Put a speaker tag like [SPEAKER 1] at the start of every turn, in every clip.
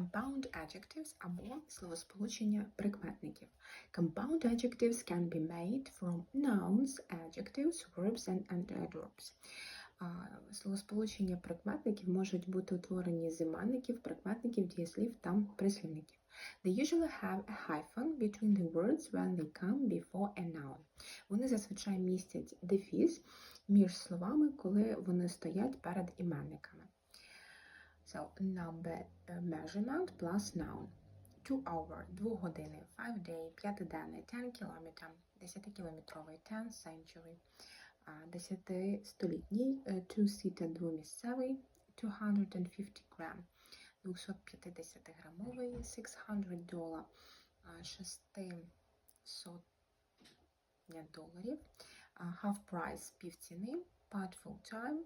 [SPEAKER 1] Compound adjectives або словосполучення прикметників. Compound adjectives can be made from nouns, adjectives, verbs and adverbs. Словосполучення прикметників можуть бути утворені з іменників, прикметників, дієслів та прислівників. They usually have a hyphen between the words when they come before a noun. Вони зазвичай містять дефіс між словами, коли вони стоять перед іменниками. So, number uh, measurement plus noun. Two hour, 2 години, five day, п'ятиденний, ten kilometer, 10-кілометровий, ten century, а, 10-столітній, е, two seater, двомісцевий, 250 gram, 250 грамовий, 600 долар, 600 доларів, half price, півціни, part full time,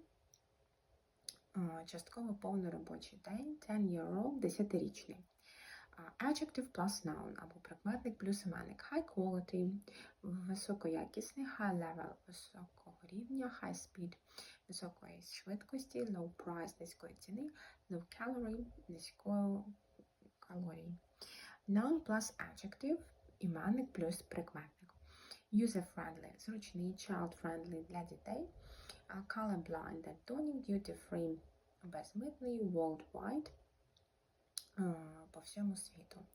[SPEAKER 1] частково повний робочий день, 10 euro, 10-річний. Adjective plus noun або прикметник плюс іменник. High quality, високоякісний, high level, високого рівня, high speed, високої швидкості, low price, низької ціни, low calorie, низької калорії. Noun plus adjective, іменник плюс прикметник. User-friendly, зручний, child-friendly для дітей. А, Colorblind, дальтонік, duty-free, безмитний, worldwide, а, по всьому світу.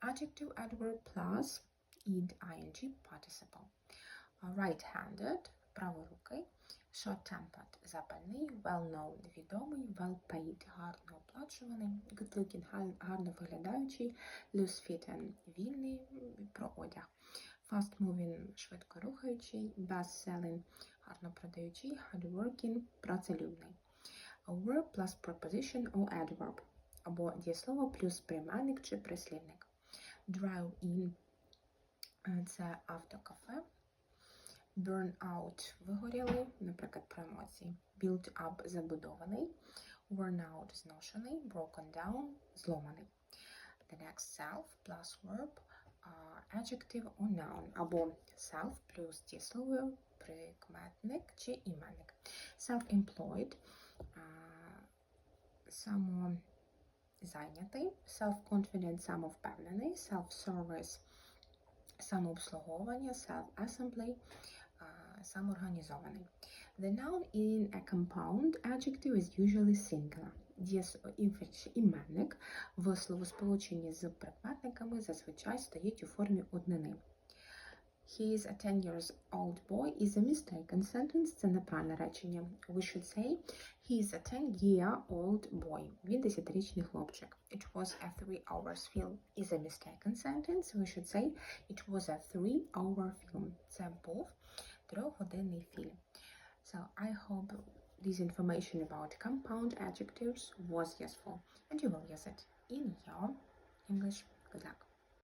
[SPEAKER 1] Adjective, adverb plus id, ing, participle. А, Right-handed, праворукий. Short-tempered, запальний, well-known, відомий, well-paid, гарно оплачуваний, good-looking, гар- гарно виглядаючий, loose-fitting, вільний, м, про одяг. Fast-moving, швидко рухаючий, best-selling, гарно продаючий, hard-working, працелюбний. Verb plus preposition or adverb або дієслово плюс прийменник чи прислівник. Drive-in е, – це автокафе. Burn out – вигорілий, наприклад, про емоції. Build up – забудований. Worn out – зношений. Broken down – зломаний. The next self plus verb adjective or noun або self плюс дієслово, прикметник чи іменник. Self-employed а, самозайнятий, self-confident самовпевнений, self-service самообслуговування, self-assembly а, самоорганізований. The noun in a compound adjective is usually singular. Дієс- ім- Іменник в словосполученні з прикметниками зазвичай стоїть у формі однини. He is a 10 years old boy is a mistaken sentence. Це неправильне речення. We should say he is a 10 year old boy. Він 10-річний хлопчик. It was a 3 hours film is a mistaken sentence. We should say it was a 3 hour film. Це був трьохгодинний фільм. So I hope this information about compound adjectives was useful and you will use it in your English. Good luck.